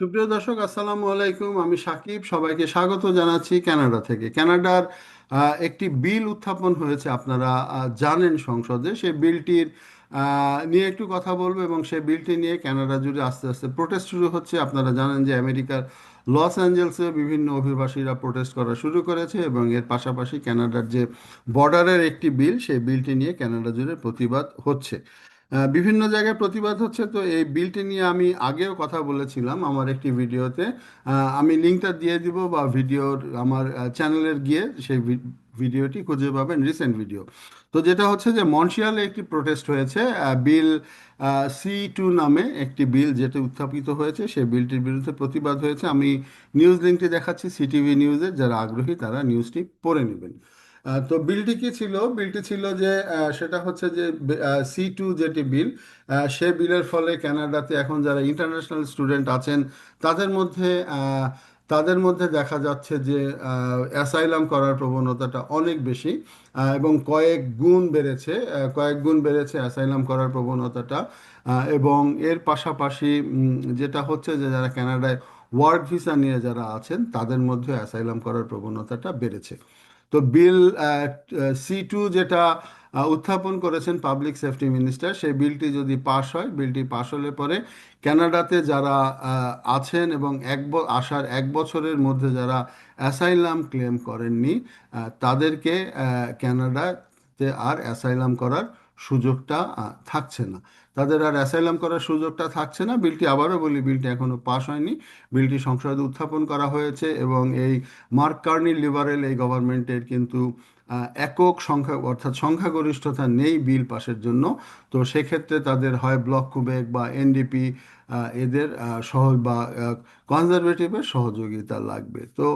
সুপ্রিয় দর্শক, আসসালামু আলাইকুম। আমি সাকিব, সবাইকে স্বাগত জানাচ্ছি কানাডা থেকে। কানাডার একটি বিল উত্থাপন হয়েছে, আপনারা জানেন সংসদে। সেই বিলটির নিয়ে একটু কথা বলব এবং সেই বিলটি নিয়ে কানাডা জুড়ে আস্তে আস্তে প্রোটেস্ট শুরু হচ্ছে। আপনারা জানেন যে আমেরিকার লস অ্যাঞ্জেলসে বিভিন্ন অভিবাসীরা প্রোটেস্ট করা শুরু করেছে এবং এর পাশাপাশি কানাডার যে বর্ডারের একটি বিল, সেই বিলটি নিয়ে কানাডা জুড়ে প্রতিবাদ হচ্ছে। বিভিন্ন জায়গায় প্রতিবাদ হচ্ছে। তো এই বিলটি নিয়ে আমি আগেও কথা বলেছিলাম আমার একটি ভিডিওতে। আমি লিঙ্কটা দিয়ে দিব বা ভিডিওর আমার চ্যানেলের গিয়ে সেই ভিডিওটি খুঁজে পাবেন রিসেন্ট ভিডিও তো যেটা হচ্ছে যে মন্ট্রিয়ালে একটি প্রোটেস্ট হয়েছে। বিল সি টু নামে একটি বিল যেটা উত্থাপিত হয়েছে, সেই বিলটির বিরুদ্ধে প্রতিবাদ হয়েছে। আমি নিউজ লিঙ্কটি দেখাচ্ছি সিটিভি নিউজে। যারা আগ্রহী তারা নিউজটি পড়ে নেবেন। তো বিলটি কি ছিল? বিলটি ছিল যে সেটা হচ্ছে যে সি টু যেটি বিল সে বিলের ফলে কানাডাতে এখন যারা ইন্টারন্যাশনাল স্টুডেন্ট আছেন, তাদের মধ্যে তাদের মধ্যে দেখা যাচ্ছে যে অ্যাসাইলাম করার প্রবণতাটা অনেক বেশি এবং কয়েক গুণ বেড়েছে কয়েক গুণ বেড়েছে অ্যাসাইলাম করার প্রবণতাটা এবং এর পাশাপাশি যেটা হচ্ছে যে, যারা কানাডায় ওয়ার্ক ভিসা নিয়ে যারা আছেন, তাদের মধ্যে অ্যাসাইলাম করার প্রবণতাটা বেড়েছে। তো বিল সি টু যেটা উত্থাপন করেছেন পাবলিক সেফটি মিনিস্টার, সেই বিলটি যদি পাশ হয়, বিলটি পাশ হলে পরে ক্যানাডাতে যারা আছেন এবং এক আসার এক বছরের মধ্যে যারা অ্যাসাইলাম ক্লেম করেননি তাদেরকে ক্যানাডাতে আর অ্যাসাইলাম করার সুযোগটা থাকছে না। তাদের আর অ্যাসাইলাম করার সুযোগটা থাকছে না। বিলটি আবারও বলি বিলটি এখনও পাশ হয়নি। বিলটি সংসদে উত্থাপন করা হয়েছে এবং এই মার্ক কার্নি লিবারেল এই গভর্নমেন্টের কিন্তু একক সংখ্যা অর্থাৎ সংখ্যাগরিষ্ঠতা নেই বিল পাশের জন্য। তো সেক্ষেত্রে তাদের হয় ব্লক কুবেক বা এনডিপি এদের আহ, সহ বা কনজারভেটিভের সহযোগিতা লাগবে। তো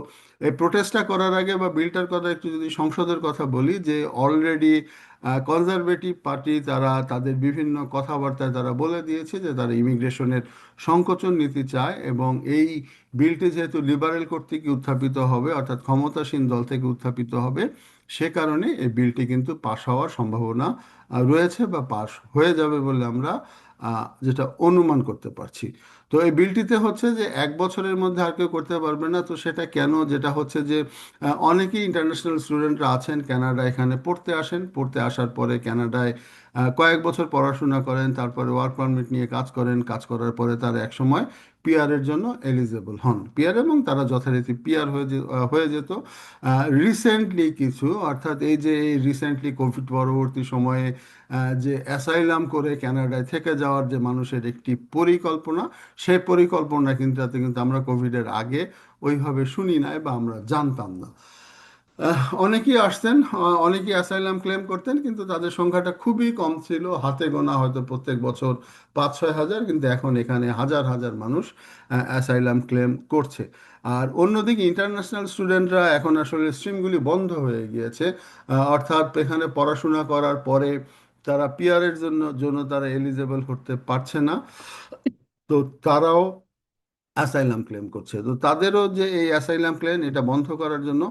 এই প্রোটেস্টটা করার আগে বা বিলটার কথা একটু যদি সংসদের কথা বলি যে অলরেডি কনজারভেটিভ পার্টি তারা তাদের বিভিন্ন কথাবার্তায় তারা বলে দিয়েছে যে তারা ইমিগ্রেশনের সংকোচন নীতি চায় এবং এই বিলটি যেহেতু লিবারেল কর্তৃক উত্থাপিত হবে, অর্থাৎ ক্ষমতাসীন দল থেকে উত্থাপিত হবে, সে কারণে এই বিলটি কিন্তু পাশ হওয়ার সম্ভাবনা রয়েছে বা পাশ হয়ে যাবে বলে আমরা যেটা অনুমান করতে পারছি। তো এই বিলটিতে হচ্ছে যে এক বছরের মধ্যে আর কেউ করতে পারবে না। তো সেটা কেন? যেটা হচ্ছে যে অনেকেই ইন্টারন্যাশনাল স্টুডেন্টরা আছেন কানাডা এখানে পড়তে আসেন। পড়তে আসার পরে কানাডায় কয়েক বছর পড়াশোনা করেন, তারপরে ওয়ার্ক পারমিট নিয়ে কাজ করেন, কাজ করার পরে তারা একসময় পিয়ারের জন্য এলিজেবল হন। পিয়ার এবং তারা যথারীতি পিয়ার হয়ে হয়ে যেত। রিসেন্টলি কিছু, অর্থাৎ এই যে রিসেন্টলি কোভিড পরবর্তী সময়ে যে অ্যাসাইলাম করে কানাডায় থেকে যাওয়ার যে মানুষের একটি পরিকল্পনা সেই পরিকল্পনা কিন্তু, তাতে কিন্তু আমরা কোভিডের আগে ওইভাবে শুনি নাই বা আমরা জানতাম না। অনেকেই আসতেন অনেকেই অ্যাসাইলাম ক্লেম করতেন, কিন্তু তাদের সংখ্যাটা খুবই কম ছিল। হাতে গোনা হয়তো প্রত্যেক বছর পাঁচ ছয় হাজার, কিন্তু এখন এখানে হাজার হাজার মানুষ অ্যাসাইলাম ক্লেম করছে। আর অন্যদিকে ইন্টারন্যাশনাল স্টুডেন্টরা এখন আসলে স্ট্রিমগুলি বন্ধ হয়ে গিয়েছে। অর্থাৎ এখানে পড়াশোনা করার পরে তারা পিআরের জন্য জন্য তারা এলিজেবল করতে পারছে না। তো তারাও অ্যাসাইলাম ক্লেম করছে। তো তাদেরও যে এই অ্যাসাইলাম ক্লেম, এটা বন্ধ করার জন্য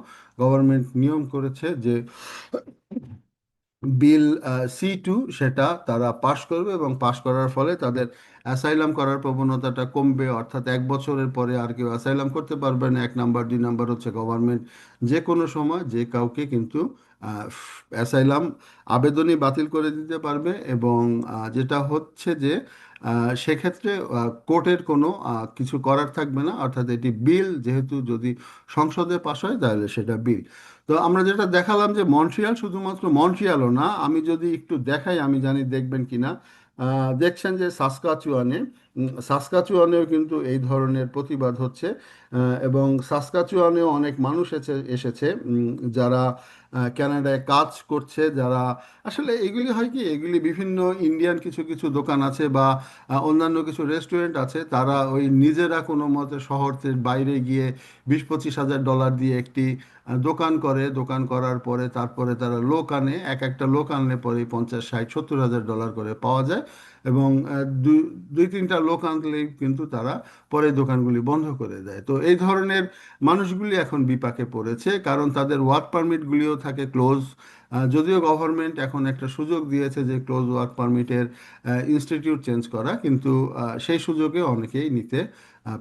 গভর্নমেন্ট নিয়ম করেছে যে বিল সি টু সেটা তারা পাশ করবে এবং পাশ করার ফলে তাদের অ্যাসাইলাম করার প্রবণতাটা কমবে। অর্থাৎ এক বছরের পরে আর কেউ অ্যাসাইলাম করতে পারবে না। এক নাম্বার, দুই নাম্বার হচ্ছে গভর্নমেন্ট যে কোনো সময় যে কাউকে কিন্তু অ্যাসাইলাম আবেদনই বাতিল করে দিতে পারবে এবং যেটা হচ্ছে যে সেক্ষেত্রে কোর্টের কোনো কিছু করার থাকবে না। অর্থাৎ এটি বিল যেহেতু যদি সংসদে পাশ হয় তাহলে সেটা বিল। তো আমরা যেটা দেখালাম যে মন্ট্রিয়াল শুধুমাত্র মন্ট্রিয়ালও না আমি যদি একটু দেখাই আমি জানি দেখবেন কিনা। আহ, দেখছেন যে সাসকাচুয়ানে সাসকাচুয়ানেও কিন্তু এই ধরনের প্রতিবাদ হচ্ছে। এবং সাসকাচুয়ানেও অনেক মানুষ এসে এসেছে যারা আহ, কানাডায় কাজ করছে যারা আসলে এগুলি হয় কি এগুলি বিভিন্ন ইন্ডিয়ান কিছু কিছু দোকান আছে বা অন্যান্য কিছু রেস্টুরেন্ট আছে তারা ওই নিজেরা কোনো মতে শহরের বাইরে গিয়ে বিশ পঁচিশ হাজার ডলার দিয়ে একটি দোকান করে। দোকান করার পরে তারপরে তারা লোক আনে এক একটা লোক আনলে পরে পঞ্চাশ ষাট সত্তর হাজার ডলার করে পাওয়া যায়। এবং দুই দুই তিনটা লোক আনলেই কিন্তু তারা পরে দোকানগুলি বন্ধ করে দেয়। তো এই ধরনের মানুষগুলি এখন বিপাকে পড়েছে, কারণ তাদের ওয়ার্ক পারমিটগুলিও থাকে ক্লোজ। যদিও গভর্নমেন্ট এখন একটা সুযোগ দিয়েছে যে ক্লোজ ওয়ার্ক পারমিটের ইনস্টিটিউট চেঞ্জ করা, কিন্তু সেই সুযোগে অনেকেই নিতে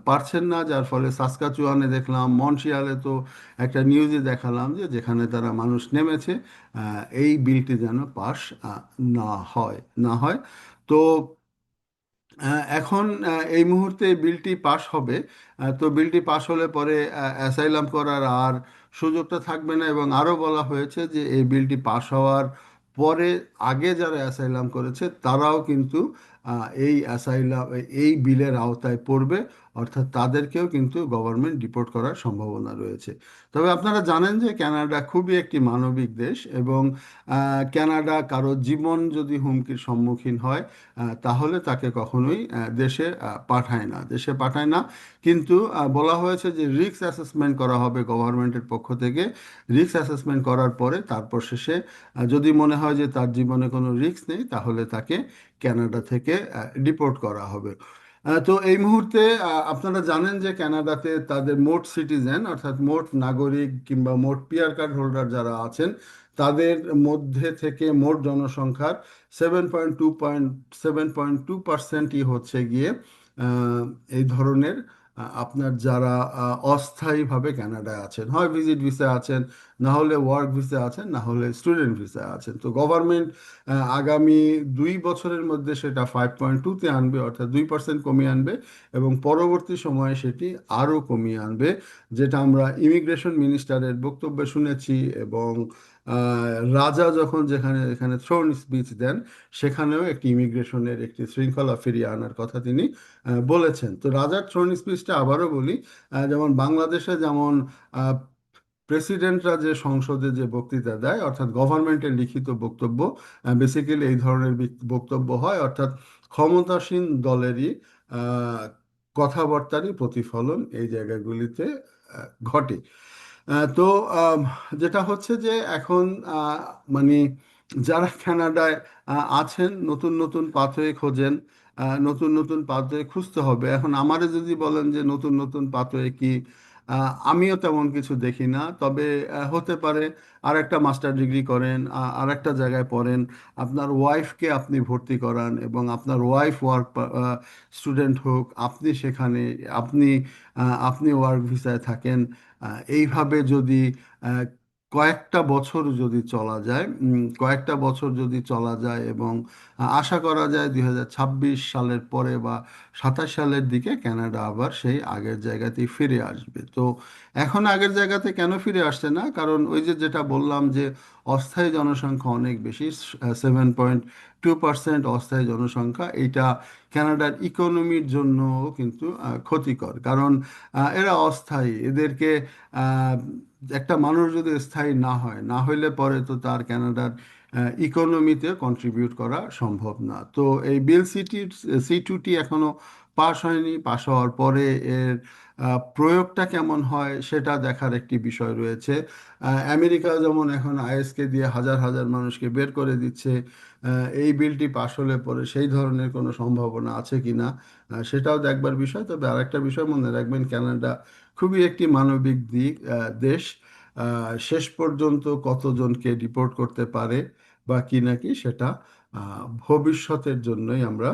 পারছেন না, যার ফলে সাসকাচুয়ানে দেখলাম, মন্ট্রিয়ালে তো একটা নিউজে দেখালাম যে যেখানে তারা মানুষ নেমেছে এই বিলটি যেন পাশ না হয় না হয়। তো এখন এই মুহূর্তে বিলটি পাশ হবে। তো বিলটি পাশ হলে পরে অ্যাসাইলাম করার আর সুযোগটা থাকবে না এবং আরও বলা হয়েছে যে, এই বিলটি পাশ হওয়ার পরে আগে যারা অ্যাসাইলাম করেছে, তারাও কিন্তু এই অ্যাসাইলাম এই বিলের আওতায় পড়বে। অর্থাৎ তাদেরকেও কিন্তু গভর্নমেন্ট ডিপোর্ট করার সম্ভাবনা রয়েছে। তবে আপনারা জানেন যে ক্যানাডা খুবই একটি মানবিক দেশ এবং কানাডা কারও জীবন যদি হুমকির সম্মুখীন হয় তাহলে তাকে কখনোই দেশে পাঠায় না। দেশে পাঠায় না। কিন্তু বলা হয়েছে যে রিস্ক অ্যাসেসমেন্ট করা হবে গভর্নমেন্টের পক্ষ থেকে। রিস্ক অ্যাসেসমেন্ট করার পরে তারপর শেষে যদি মনে হয় যে তার জীবনে কোনো রিস্ক নেই, তাহলে তাকে ক্যানাডা থেকে ডিপোর্ট করা হবে। তো এই মুহূর্তে আপনারা জানেন যে কানাডাতে তাদের মোট সিটিজেন, অর্থাৎ মোট নাগরিক কিংবা মোট পিআর কার্ড হোল্ডার যারা আছেন, তাদের মধ্যে থেকে মোট জনসংখ্যার seven point two point, seven point two পার্সেন্টই হচ্ছে গিয়ে এই ধরনের আপনার যারা অস্থায়ীভাবে কানাডায় আছেন, হয় ভিজিট ভিসা আছেন, না হলে ওয়ার্ক ভিসা আছেন, না হলে স্টুডেন্ট ভিসা আছেন। তো গভর্নমেন্ট আগামী দুই বছরের মধ্যে সেটা ফাইভ পয়েন্ট টুতে আনবে, অর্থাৎ দুই পার্সেন্ট কমিয়ে আনবে এবং পরবর্তী সময়ে সেটি আরও কমিয়ে আনবে, যেটা আমরা ইমিগ্রেশন মিনিস্টারের বক্তব্যে শুনেছি এবং রাজা যখন যেখানে, এখানে থ্রোন স্পিচ দেন, সেখানেও একটি ইমিগ্রেশনের একটি শৃঙ্খলা ফিরিয়ে আনার কথা তিনি বলেছেন। তো রাজার থ্রোন স্পিচটা আবারও বলি যেমন বাংলাদেশে যেমন প্রেসিডেন্টরা যে সংসদে যে বক্তৃতা দেয়, অর্থাৎ গভর্নমেন্টের লিখিত বক্তব্য বেসিক্যালি এই ধরনের বক্তব্য হয়, অর্থাৎ ক্ষমতাসীন দলেরই কথাবার্তারই প্রতিফলন এই জায়গাগুলিতে ঘটে। তো যেটা হচ্ছে যে এখন মানে যারা কানাডায় আছেন, নতুন নতুন পাথওয়ে খোঁজেন নতুন নতুন পাথওয়ে খুঁজতে হবে। এখন আমারে যদি বলেন যে নতুন নতুন পাথওয়ে কি আমিও তেমন কিছু দেখি না। তবে হতে পারে আর একটা মাস্টার ডিগ্রি করেন আর একটা জায়গায় পড়েন। আপনার ওয়াইফকে আপনি ভর্তি করান এবং আপনার ওয়াইফ ওয়ার্ক স্টুডেন্ট হোক, আপনি সেখানে, আপনি আপনি ওয়ার্ক ভিসায় থাকেন। এইভাবে যদি কয়েকটা বছর যদি চলা যায় কয়েকটা বছর যদি চলা যায় এবং আশা করা যায় দুই হাজার ছাব্বিশ সালের পরে বা সাতাশ সালের দিকে কানাডা আবার সেই আগের জায়গাতেই ফিরে আসবে। তো এখন আগের জায়গাতে কেন ফিরে আসছে না? কারণ ওই যে যেটা বললাম যে অস্থায়ী জনসংখ্যা অনেক বেশি সেভেন পয়েন্ট টু পার্সেন্ট অস্থায়ী জনসংখ্যা এইটা কানাডার ইকোনমির জন্য কিন্তু ক্ষতিকর। কারণ এরা অস্থায়ী। এদেরকে একটা মানুষ যদি স্থায়ী না হয়, না হইলে পরে তো তার ক্যানাডার ইকোনমিতে কন্ট্রিবিউট করা সম্ভব না। তো এই বিল সিটি সি টুটি এখনও পাশ হয়নি। পাশ হওয়ার পরে এর প্রয়োগটা কেমন হয় সেটা দেখার একটি বিষয় রয়েছে। আমেরিকা যেমন এখন আইএসকে দিয়ে হাজার হাজার মানুষকে বের করে দিচ্ছে এই বিলটি পাশ হলে পরে সেই ধরনের কোনো সম্ভাবনা আছে কি না সেটাও দেখবার বিষয়। তবে আরেকটা বিষয় মনে রাখবেন কানাডা খুবই একটি মানবিক দিক দেশ। শেষ পর্যন্ত কতজনকে ডিপোর্ট করতে পারে বা কি নাকি সেটা ভবিষ্যতের জন্যই আমরা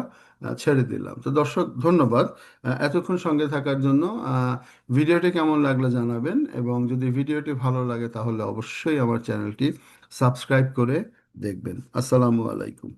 ছেড়ে দিলাম। তো দর্শক, ধন্যবাদ। এতক্ষণ সঙ্গে থাকার জন্য ভিডিওটি কেমন লাগল জানাবেন এবং যদি ভিডিওটি ভালো লাগে তাহলে অবশ্যই আমার চ্যানেলটি সাবস্ক্রাইব করে দেখবেন। আসসালামু আলাইকুম।